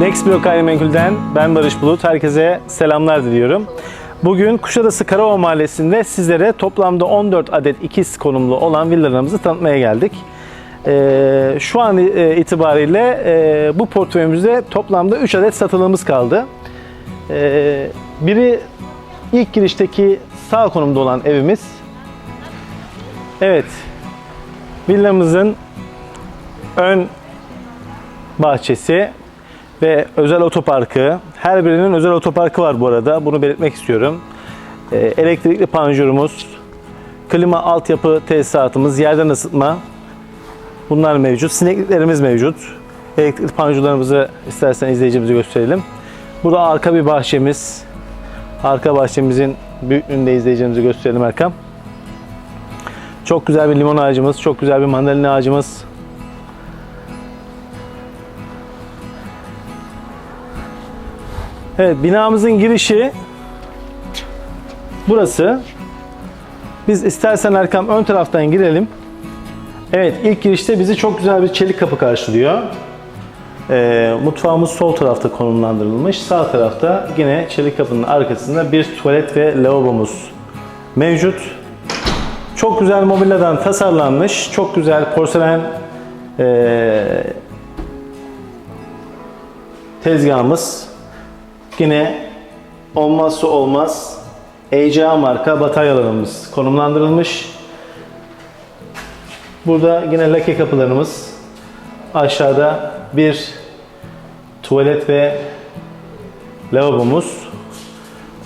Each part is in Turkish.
Next Blok Gayrimenkul'den ben Barış Bulut. Herkese selamlar diliyorum. Bugün Kuşadası Karaova Mahallesi'nde sizlere toplamda 14 adet ikiz konumlu olan villalarımızı tanıtmaya geldik. Ee, şu an e, itibariyle e, bu portföyümüzde toplamda 3 adet satılığımız kaldı. Ee, biri ilk girişteki sağ konumda olan evimiz. Evet, villamızın ön bahçesi ve özel otoparkı. Her birinin özel otoparkı var bu arada. Bunu belirtmek istiyorum. Ee, elektrikli panjurumuz, klima altyapı tesisatımız, yerden ısıtma. Bunlar mevcut. Sinekliklerimiz mevcut. Elektrikli panjurlarımızı istersen izleyicimize gösterelim. Burada arka bir bahçemiz. Arka bahçemizin büyüklüğünü de izleyicimize gösterelim Erkam. Çok güzel bir limon ağacımız, çok güzel bir mandalina ağacımız. Evet, binamızın girişi burası. Biz istersen Erkam ön taraftan girelim. Evet, ilk girişte bizi çok güzel bir çelik kapı karşılıyor. Ee, mutfağımız sol tarafta konumlandırılmış. Sağ tarafta yine çelik kapının arkasında bir tuvalet ve lavabomuz mevcut. Çok güzel mobilyadan tasarlanmış, çok güzel porselen ee, tezgahımız. Yine olmazsa olmaz ECA marka bataryalarımız konumlandırılmış. Burada yine lake kapılarımız. Aşağıda bir tuvalet ve lavabomuz.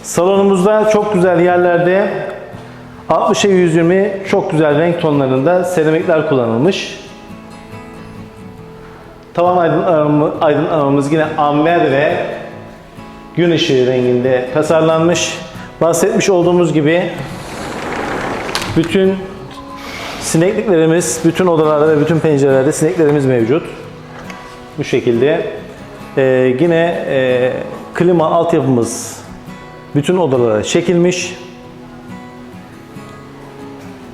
Salonumuzda çok güzel yerlerde 60'a 120 çok güzel renk tonlarında seramikler kullanılmış. Tavan aydınlatmamız yine amber ve gün ışığı renginde tasarlanmış. Bahsetmiş olduğumuz gibi bütün sinekliklerimiz, bütün odalarda ve bütün pencerelerde sineklerimiz mevcut. Bu şekilde. Ee, yine e, klima altyapımız bütün odalara çekilmiş.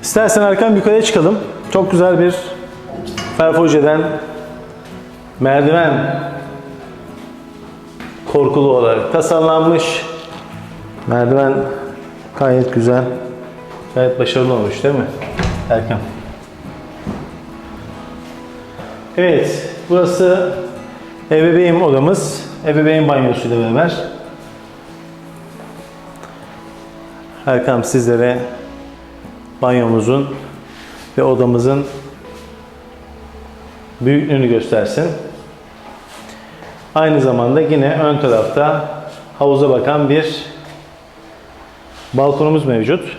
İstersen Erkan yukarıya çıkalım. Çok güzel bir Ferfojeden merdiven korkulu olarak tasarlanmış. Merdiven gayet güzel. Gayet başarılı olmuş değil mi? Erkan. Evet, burası ebeveyn odamız. Ebeveyn banyosuyla beraber. Erkan sizlere banyomuzun ve odamızın büyüklüğünü göstersin. Aynı zamanda yine ön tarafta havuza bakan bir balkonumuz mevcut.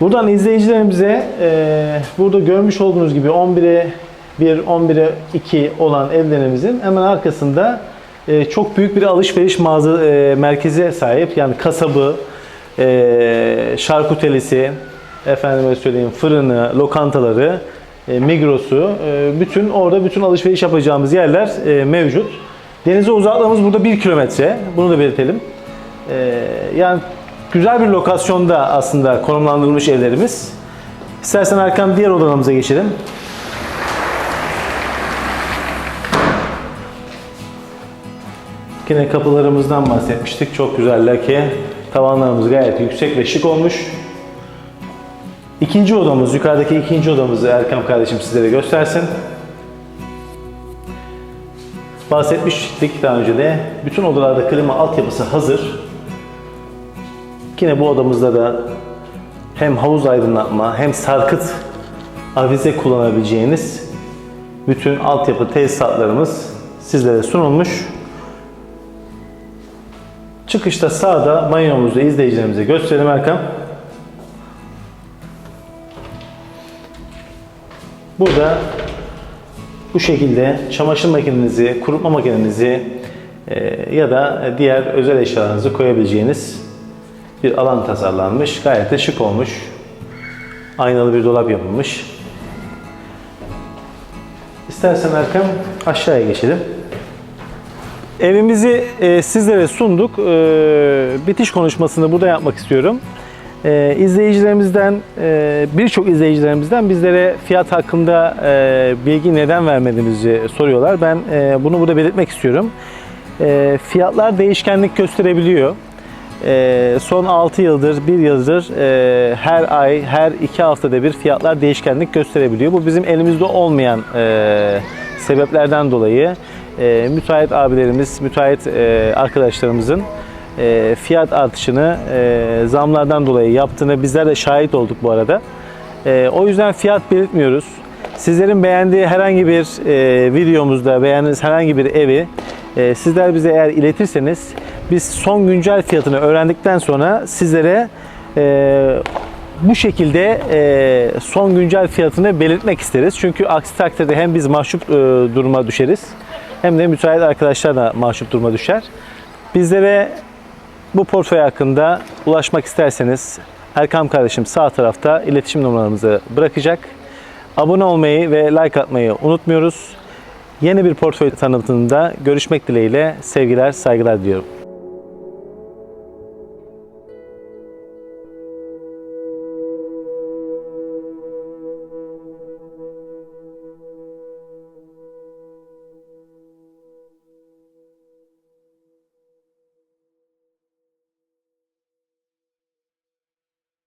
Buradan izleyicilerimize e, burada görmüş olduğunuz gibi 11'e 1, 11'e 2 olan evlerimizin hemen arkasında e, çok büyük bir alışveriş mağaza e, merkeze sahip. Yani kasabı, e, şarkutelisi, efendime söyleyeyim fırını, lokantaları, Migros'u, e, bütün orada bütün alışveriş yapacağımız yerler e, mevcut. Denize uzaklığımız burada 1 kilometre. Bunu da belirtelim. E, yani güzel bir lokasyonda aslında konumlandırılmış evlerimiz. İstersen Erkan diğer odalarımıza geçelim. Yine kapılarımızdan bahsetmiştik. Çok güzel lake. Tavanlarımız gayet yüksek ve şık olmuş. İkinci odamız, yukarıdaki ikinci odamızı Erkam kardeşim sizlere göstersin. Bahsetmiştik daha önce de. Bütün odalarda klima altyapısı hazır. Yine bu odamızda da hem havuz aydınlatma hem sarkıt avize kullanabileceğiniz bütün altyapı tesisatlarımız sizlere sunulmuş. Çıkışta sağda banyomuzu izleyicilerimize gösterelim Erkan. Burada bu şekilde çamaşır makinenizi, kurutma makinenizi e, ya da diğer özel eşyalarınızı koyabileceğiniz bir alan tasarlanmış. Gayet de şık olmuş. Aynalı bir dolap yapılmış. İstersen Erkan aşağıya geçelim. Evimizi e, sizlere sunduk. E, bitiş konuşmasını burada yapmak istiyorum. Ee, izleyicilerimizden, e, birçok izleyicilerimizden bizlere fiyat hakkında e, bilgi neden vermediğimizi soruyorlar. Ben e, bunu burada belirtmek istiyorum. E, fiyatlar değişkenlik gösterebiliyor. E, son 6 yıldır, 1 yıldır e, her ay, her 2 haftada bir fiyatlar değişkenlik gösterebiliyor. Bu bizim elimizde olmayan e, sebeplerden dolayı e, müteahhit abilerimiz, müteahhit e, arkadaşlarımızın e, fiyat artışını e, zamlardan dolayı yaptığını bizler de şahit olduk bu arada. E, o yüzden fiyat belirtmiyoruz. Sizlerin beğendiği herhangi bir e, videomuzda beğendiğiniz herhangi bir evi e, sizler bize eğer iletirseniz biz son güncel fiyatını öğrendikten sonra sizlere e, bu şekilde e, son güncel fiyatını belirtmek isteriz. Çünkü aksi takdirde hem biz mahcup e, duruma düşeriz hem de müteahhit arkadaşlar da mahcup duruma düşer. Bizlere bu portföy hakkında ulaşmak isterseniz Erkam kardeşim sağ tarafta iletişim numaramızı bırakacak. Abone olmayı ve like atmayı unutmuyoruz. Yeni bir portföy tanıtımında görüşmek dileğiyle sevgiler, saygılar diliyorum.